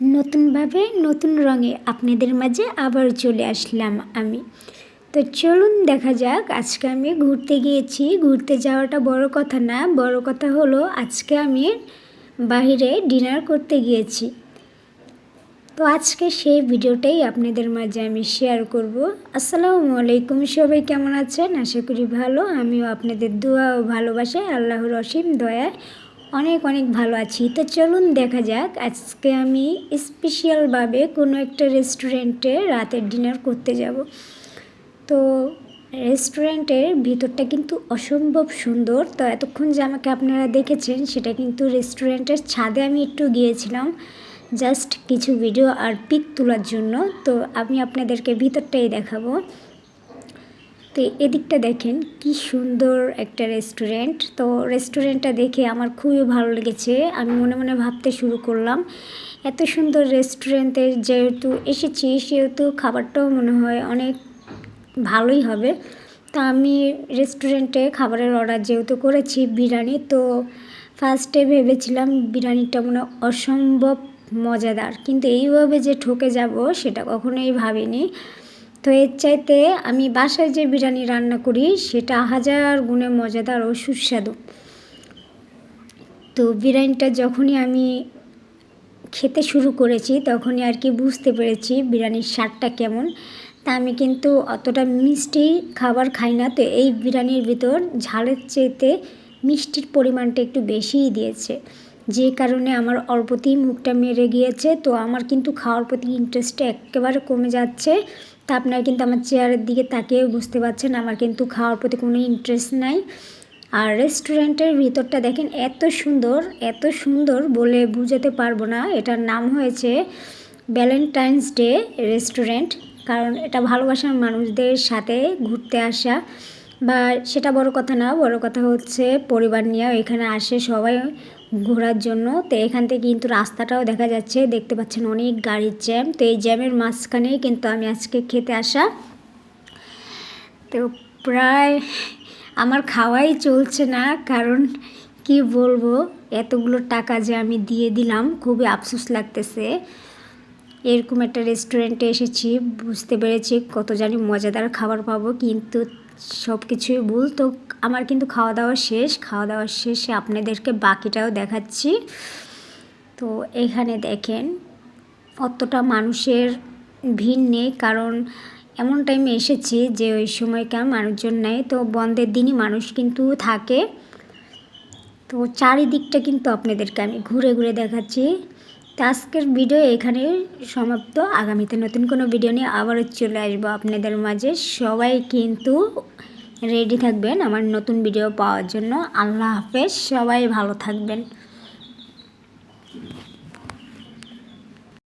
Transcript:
নতুনভাবে নতুন রঙে আপনাদের মাঝে আবার চলে আসলাম আমি। তো চলুন দেখা যাক, আজকে আমি ঘুরতে গিয়েছি। ঘুরতে যাওয়াটা বড় কথা না, বড় কথা হলো আজকে আমি বাইরে ডিনার করতে গিয়েছি। তো আজকে সেই ভিডিওটাই আপনাদের মাঝে আমি শেয়ার করব। আসসালামু আলাইকুম, সবাই কেমন আছেন? আশা করি ভালো। আমিও আপনাদের দোয়া ও ভালোবাসায়, আল্লাহর অসীম দয়ায় অনেক অনেক ভালো আছি। তো চলুন দেখা যাক, আজকে আমি স্পেশালভাবে কোনো একটা রেস্টুরেন্টে রাতের ডিনার করতে যাব। তো রেস্টুরেন্টের ভিতরটা কিন্তু অসম্ভব সুন্দর। তো এতক্ষণ যে আমাকে আপনারা দেখেছেন, সেটা কিন্তু রেস্টুরেন্টের ছাদে আমি একটু গিয়েছিলাম জাস্ট কিছু ভিডিও আর পিক তোলার জন্য। তো আমি আপনাদেরকে ভিতরটাই দেখাবো। তো এদিকটা দেখেন, কি সুন্দর একটা রেস্টুরেন্ট তো রেস্টুরেন্টটা দেখে আমার খুবই ভালো লেগেছে। আমি মনে মনে ভাবতে শুরু করলাম, এত সুন্দর রেস্টুরেন্টে যেহেতু এসেছি, সেহেতু খাবারটাও মনে হয় অনেক ভালোই হবে। তা আমি রেস্টুরেন্টে খাবারের অর্ডার যেহেতু করেছি, বিরিয়ানি, তো ফার্স্টে ভেবেছিলাম বিরিয়ানিটা মনে অসম্ভব মজাদার। কিন্তু এইভাবে যে ঠকে যাব, সেটা কখনোই ভাবিনি। তো এর চাইতে আমি বাসায় যে বিরিয়ানি রান্না করি, সেটা হাজার গুণে মজাদার ও সুস্বাদু। তো বিরিয়ানিটা যখনই আমি খেতে শুরু করেছি, তখনই আর কি বুঝতে পেরেছি বিরিয়ানির স্বাদটা কেমন। তা আমি কিন্তু অতটা মিষ্টি খাবার খাই না, তো এই বিরিয়ানির ভিতর ঝালের চাইতে মিষ্টির পরিমাণটা একটু বেশিই দিয়েছে। যে কারণে আমার অল্পতেই মুখটা মেরে গিয়েছে, তো আমার কিন্তু খাওয়ার প্রতি ইন্টারেস্টটা একেবারে কমে যাচ্ছে। তা আপনারা কিন্তু আমার চেয়ারের দিকে তাকিয়েও বুঝতে পারছেন, আমার কিন্তু খাওয়ার প্রতি কোনো ইন্টারেস্ট নাই। আর রেস্টুরেন্টের ভিতরটা দেখেন, এত সুন্দর এত সুন্দর বলে বুঝাতে পারব না। এটার নাম হয়েছে ভ্যালেন্টাইন্স ডে রেস্টুরেন্ট কারণ এটা ভালোবাসার মানুষদের সাথে ঘুরতে আসা। বা সেটা বড় কথা না, বড় কথা হচ্ছে পরিবার নিয়ে এখানে আসে সবাই। ঘোরার জন্য। তো এখান থেকে কিন্তু রাস্তাটাও দেখা যাচ্ছে। দেখতে পাচ্ছেন অনেক গাড়ির জ্যাম। তো এই জ্যামের মাঝখানেই কিন্তু আমি আজকে খেতে আসা। তো প্রায় আমার খাওয়াই চলছে না, কারণ কি বলব, এতগুলো টাকা যে আমি দিয়ে দিলাম, খুবই আফসোস লাগতেছে। এরকম একটা রেস্টুরেন্টে এসেছি, বুঝতে পেরেছি কত জানি মজাদার খাবার পাবো, কিন্তু সব কিছুই ভুল। তো আমার কিন্তু খাওয়া দাওয়া শেষ। খাওয়া দাওয়া শেষে আপনাদেরকে বাকিটাও দেখাচ্ছি। তো এখানে দেখেন, অতটা মানুষের ভিড় নেই। কারণ এমন টাইমে এসেছি যে ওই সময়কার মানুষজন নেই। তো বন্ধের দিনই মানুষ কিন্তু থাকে। তো চারিদিকটা কিন্তু আপনাদেরকে আমি ঘুরে ঘুরে দেখাচ্ছি। তো আজকের ভিডিও এখানে সমাপ্ত। আগামীতে নতুন কোনো ভিডিও নিয়ে আবারও চলে আসব আপনাদের মাঝে। সবাই কিন্তু রেডি থাকবেন আমার নতুন ভিডিও পাওয়ার জন্য। আল্লাহ হাফেজ, সবাই ভালো থাকবেন।